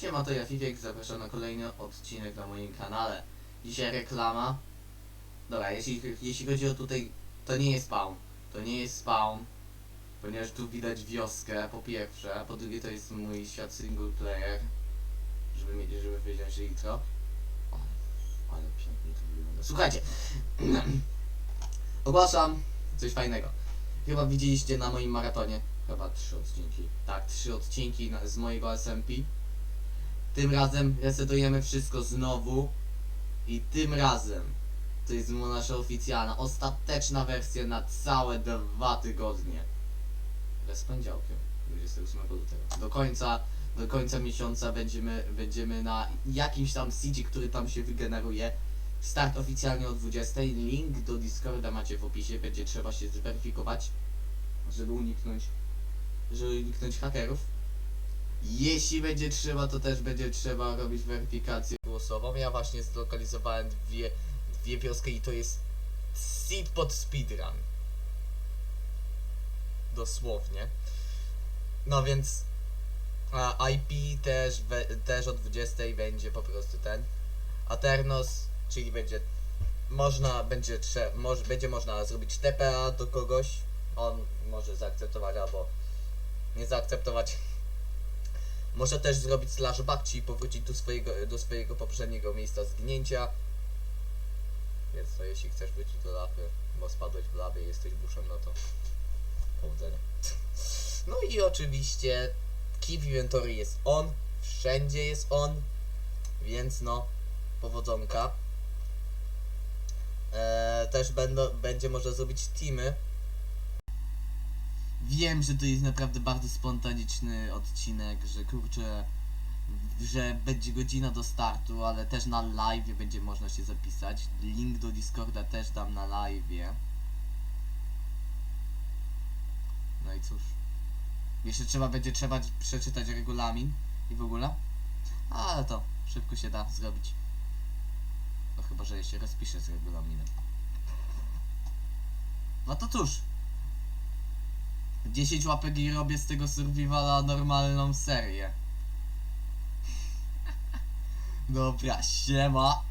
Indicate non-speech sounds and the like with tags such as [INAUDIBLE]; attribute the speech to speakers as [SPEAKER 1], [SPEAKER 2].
[SPEAKER 1] Siema, to ja Fifiek, zapraszam na kolejny odcinek na moim kanale. Dzisiaj reklama. Dobra, jeśli, jeśli chodzi o tutaj, to nie jest spawn. To nie jest spawn, ponieważ tu widać wioskę, po pierwsze, po drugie to jest mój świat single player, żeby mieć, żeby wyjąć intro. O, ale pięknie to wygląda. Słuchajcie, [CLEARS THROAT] ogłaszam coś fajnego. Chyba widzieliście na moim maratonie, chyba trzy odcinki. Tak, trzy odcinki z mojego SMP. Tym razem resetujemy wszystko znowu. I tym razem to jest nasza oficjalna, ostateczna wersja na całe dwa tygodnie. Bez poniedziałkiem, 28 lutego. Do końca, do końca miesiąca będziemy, będziemy na jakimś tam seedzie, który tam się wygeneruje. Start oficjalnie o 20. Link do Discorda macie w opisie. Będzie trzeba się zweryfikować, żeby uniknąć, żeby uniknąć hakerów. Jeśli będzie trzeba, to też będzie trzeba robić weryfikację głosową. Ja właśnie zlokalizowałem dwie, dwie wioski i to jest seed pod speedrun. Dosłownie. No więc a, IP też, we, też o 20 będzie po prostu ten. Aternos, czyli będzie można, będzie, trze, moż, będzie można zrobić TPA do kogoś. On może zaakceptować albo nie zaakceptować. Może też zrobić slash back, czyli powrócić do swojego, do swojego poprzedniego miejsca zgnięcia. Więc to jeśli chcesz wrócić do lawy, bo spadłeś w lawie i jesteś buszem, no to powodzenia. [LAUGHS] No i oczywiście Keep Inventory jest on, wszędzie jest on, więc no, powodzonka. Eee, też będą, będzie można zrobić teamy. Wiem, że to jest naprawdę bardzo spontaniczny odcinek, że kurczę, że będzie godzina do startu, ale też na live będzie można się zapisać. Link do Discorda też dam na live. No i cóż. Jeszcze trzeba będzie trzeba przeczytać regulamin i w ogóle. Ale to szybko się da zrobić. No chyba, że się rozpiszę z regulaminem. No to cóż. 10 łapek i robię z tego survivala normalną serię. [LAUGHS] Dobra, siema.